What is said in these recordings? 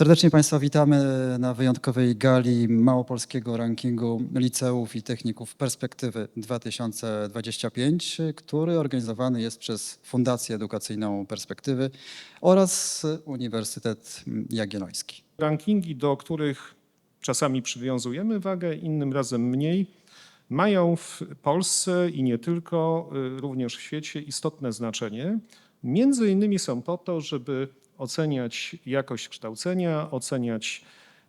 Serdecznie Państwa witamy na wyjątkowej gali małopolskiego rankingu liceów i techników Perspektywy 2025, który organizowany jest przez Fundację Edukacyjną Perspektywy oraz Uniwersytet Jagielloński. Rankingi, do których czasami przywiązujemy wagę, innym razem mniej, mają w Polsce i nie tylko, y, również w świecie istotne znaczenie. Między innymi są po to, żeby oceniać jakość kształcenia, oceniać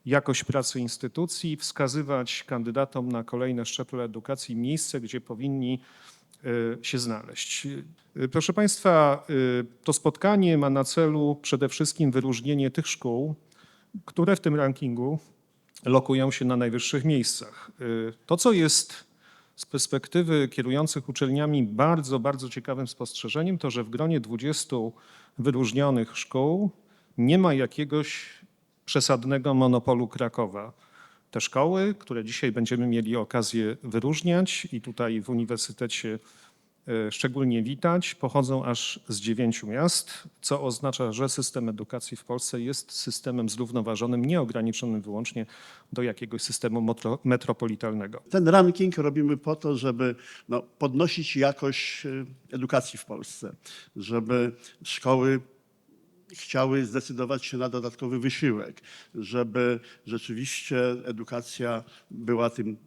jakość pracy instytucji, wskazywać kandydatom na kolejne szczeble edukacji miejsce, gdzie powinni y, się znaleźć. Y, Proszę Państwa, y, to spotkanie ma na celu przede wszystkim wyróżnienie tych szkół, które w tym rankingu lokują się na najwyższych miejscach. To, co jest z perspektywy kierujących uczelniami bardzo, bardzo ciekawym spostrzeżeniem, to że w gronie 20 wyróżnionych szkół nie ma jakiegoś przesadnego monopolu Krakowa. Te szkoły, które dzisiaj będziemy mieli okazję wyróżniać i tutaj w uniwersytecie szczególnie witać, pochodzą aż z dziewięciu miast, co oznacza, że system edukacji w Polsce jest systemem zrównoważonym, nieograniczonym wyłącznie do jakiegoś systemu metro, metropolitalnego. Ten ranking robimy po to, żeby no, podnosić jakość y, edukacji w Polsce, żeby szkoły chciały zdecydować się na dodatkowy wysiłek, żeby rzeczywiście edukacja była tym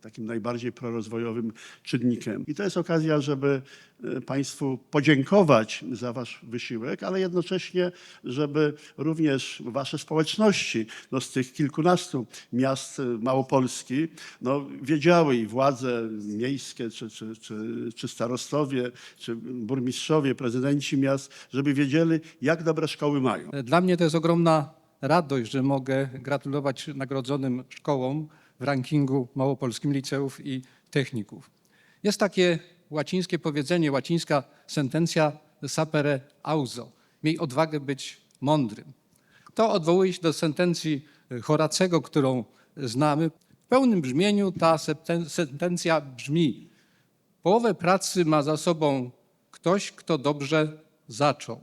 takim najbardziej prorozwojowym czynnikiem. I to jest okazja, żeby y, Państwu podziękować za Wasz wysiłek, ale jednocześnie, żeby również Wasze społeczności no, z tych kilkunastu miast y, Małopolski no, wiedziały i władze miejskie, czy, czy, czy, czy starostowie, czy burmistrzowie, prezydenci miast, żeby wiedzieli, jak dobre szkoły mają. Dla mnie to jest ogromna radość, że mogę gratulować nagrodzonym szkołom w rankingu małopolskim liceów i techników. Jest takie łacińskie powiedzenie, łacińska sentencja sapere auso. Miej odwagę być mądrym. To odwołuje się do sentencji Horacego, którą znamy. W pełnym brzmieniu ta sentencja brzmi: Połowę pracy ma za sobą ktoś, kto dobrze zaczął.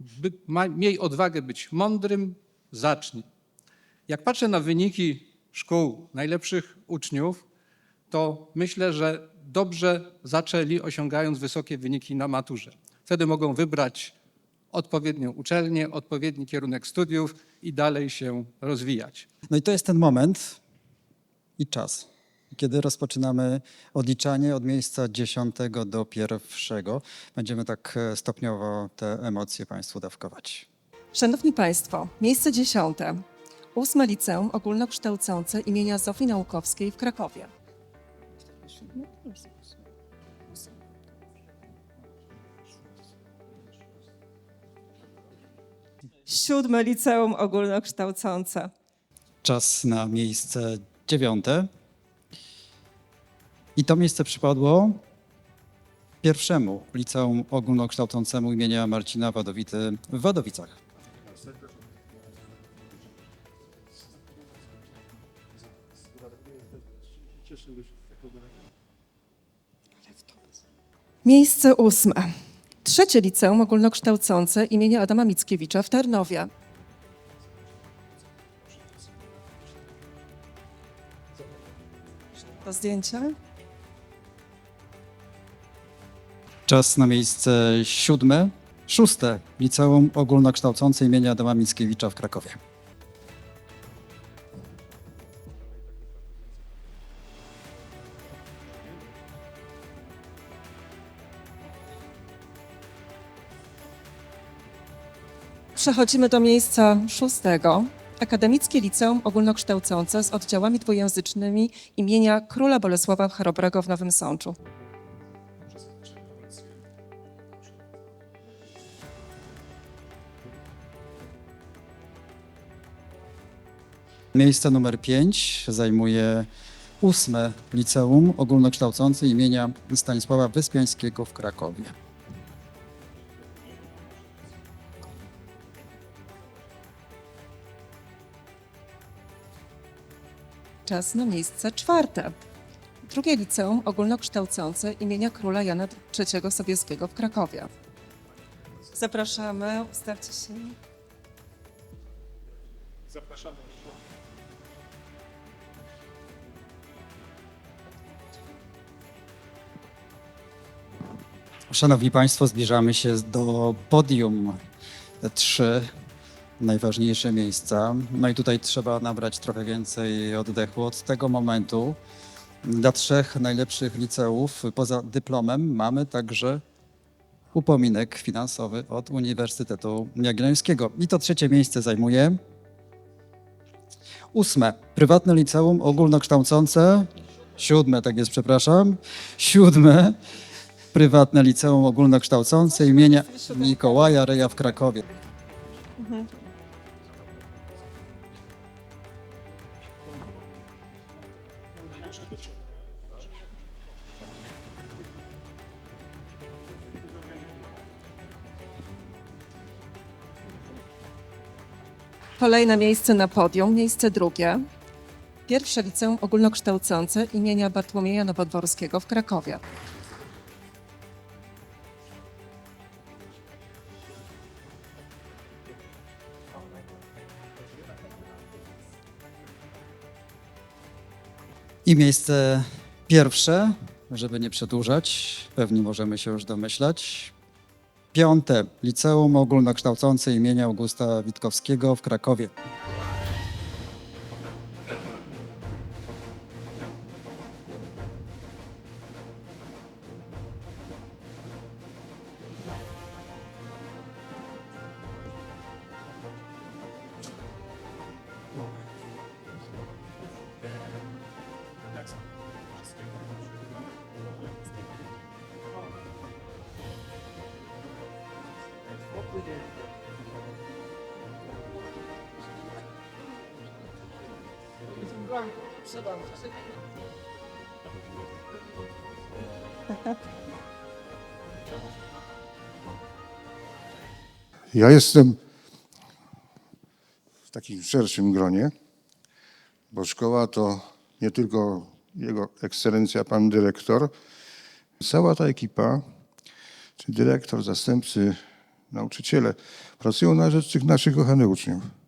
By, ma, miej odwagę być mądrym, zacznij. Jak patrzę na wyniki szkół najlepszych uczniów, to myślę, że dobrze zaczęli, osiągając wysokie wyniki na maturze. Wtedy mogą wybrać odpowiednią uczelnię, odpowiedni kierunek studiów i dalej się rozwijać. No i to jest ten moment i czas, kiedy rozpoczynamy odliczanie od miejsca dziesiątego do pierwszego. Będziemy tak e, stopniowo te emocje Państwu dawkować. Szanowni Państwo, miejsce dziesiąte. Ósme Liceum Ogólnokształcące imienia Zofii Naukowskiej w Krakowie. Siódme Liceum Ogólnokształcące. Czas na miejsce dziewiąte. I to miejsce przypadło pierwszemu liceum ogólnokształcącemu imienia Marcina Wadowity w Wadowicach. Miejsce ósme. Trzecie Liceum Ogólnokształcące imienia Adama Mickiewicza w Tarnowie. To zdjęcie. Czas na miejsce siódme. Szóste liceum ogólnokształcące imienia Adama Mickiewicza w Krakowie. Przechodzimy do miejsca szóstego. Akademickie Liceum Ogólnokształcące z oddziałami dwujęzycznymi imienia Króla Bolesława Chrobrego w Nowym Sączu. Miejsce numer 5 zajmuje ósme liceum ogólnokształcące imienia Stanisława Wyspiańskiego w Krakowie. Czas na miejsce czwarte. Drugie Liceum Ogólnokształcące imienia Króla Jana III Sobieskiego w Krakowie. Zapraszamy, ustawcie się. Zapraszamy. Szanowni Państwo, zbliżamy się do podium. Te trzy najważniejsze miejsca. No i tutaj trzeba nabrać trochę więcej oddechu od tego momentu. Dla trzech najlepszych liceów poza dyplomem mamy także upominek finansowy od Uniwersytetu Jagiellońskiego. I to trzecie miejsce zajmuje ósme. Prywatne liceum ogólnokształcące. Siódme, tak jest, przepraszam. Siódme. Prywatne liceum ogólnokształcące imienia Mikołaja Reja w Krakowie. Kolejne miejsce na podium, miejsce drugie. Pierwsze liceum ogólnokształcące imienia Bartłomieja Nowodworskiego w Krakowie. I miejsce pierwsze, żeby nie przedłużać, pewnie możemy się już domyślać. Piąte, Liceum Ogólnokształcące imienia Augusta Witkowskiego w Krakowie. Ja jestem w takim szerszym gronie, bo szkoła to nie tylko jego ekscelencja pan dyrektor, cała ta ekipa, czy dyrektor, zastępcy, nauczyciele pracują na rzecz tych naszych kochanych uczniów.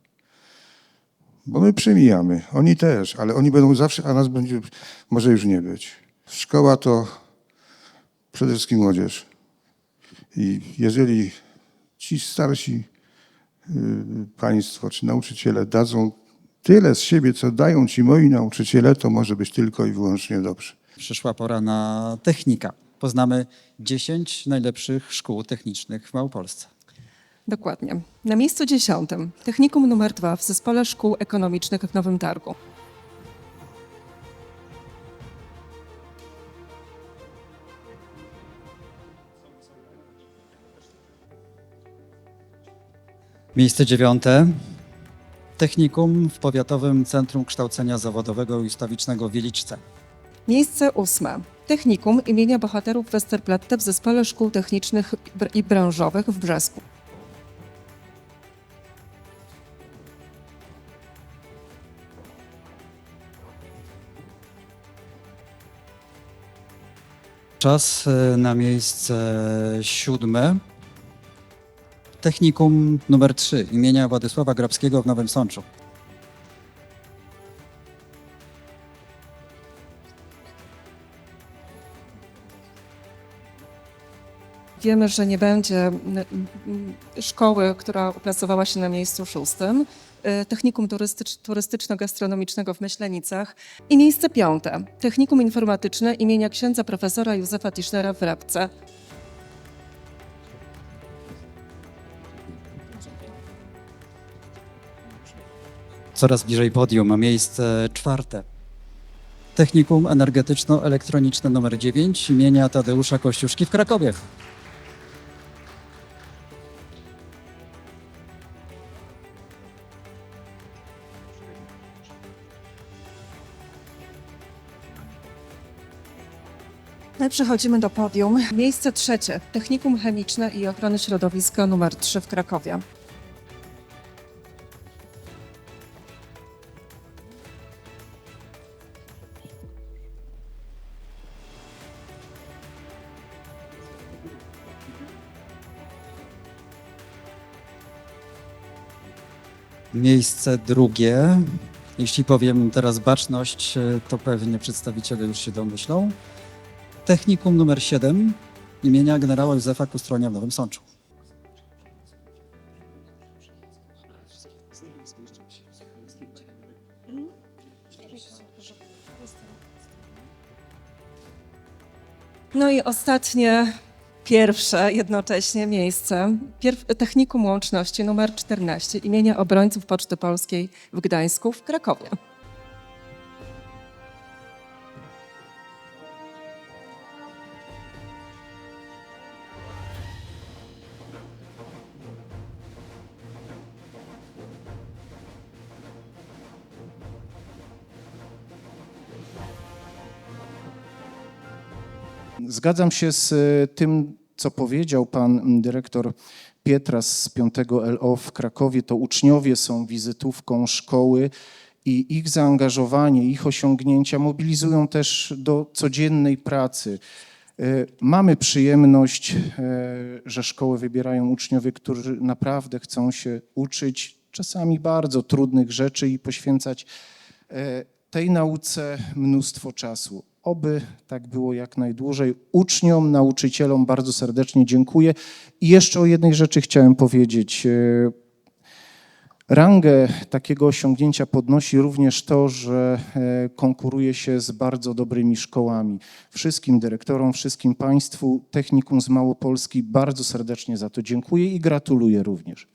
Bo my przemijamy, oni też, ale oni będą zawsze, a nas będzie może już nie być. Szkoła to przede wszystkim młodzież. I jeżeli ci starsi y, państwo czy nauczyciele dadzą tyle z siebie, co dają ci moi nauczyciele, to może być tylko i wyłącznie dobrze. Przyszła pora na technika. Poznamy 10 najlepszych szkół technicznych w Małopolsce. Dokładnie. Na miejscu dziesiątym technikum numer dwa w Zespole Szkół Ekonomicznych w Nowym Targu. Miejsce dziewiąte. Technikum w Powiatowym Centrum Kształcenia Zawodowego i Ustawicznego w Wieliczce. Miejsce ósme. Technikum imienia bohaterów Westerplatte w Zespole Szkół Technicznych i Branżowych w Brzesku. Czas e, na miejsce siódme. Technikum numer 3 imienia Władysława Grabskiego w Nowym Sączu. Wiemy, że nie będzie mm, mm, szkoły, która uplasowała się na miejscu szóstym. Y, Technikum turystycz- turystyczno-gastronomicznego w Myślenicach. I miejsce piąte. Technikum informatyczne imienia księdza profesora Józefa Tischnera w Rabce. Coraz bliżej podium, miejsce czwarte. Technikum energetyczno-elektroniczne numer 9 imienia Tadeusza Kościuszki w Krakowie. I przechodzimy do podium. Miejsce trzecie. Technikum chemiczne i ochrony środowiska numer 3 w Krakowie. Miejsce drugie. Jeśli powiem teraz baczność, to pewnie przedstawiciele już się domyślą. Technikum numer 7 imienia generała Józefa Kustronia w Nowym Sączu. No i ostatnie, pierwsze jednocześnie miejsce. Pierw, Technikum Łączności numer 14 imienia obrońców Poczty Polskiej w Gdańsku w Krakowie. Zgadzam się z e, tym, co powiedział pan dyrektor Pietras z 5 LO w Krakowie. To uczniowie są wizytówką szkoły i ich zaangażowanie, ich osiągnięcia mobilizują też do codziennej pracy. E, Mamy przyjemność, e, że szkoły wybierają uczniowie, którzy naprawdę chcą się uczyć czasami bardzo trudnych rzeczy i poświęcać tej nauce mnóstwo czasu. Oby tak było jak najdłużej. Uczniom, nauczycielom bardzo serdecznie dziękuję. I jeszcze o jednej rzeczy chciałem powiedzieć. E, Rangę takiego osiągnięcia podnosi również to, że e, konkuruje się z bardzo dobrymi szkołami. Wszystkim dyrektorom, wszystkim Państwu Technikum z Małopolski bardzo serdecznie za to dziękuję i gratuluję również.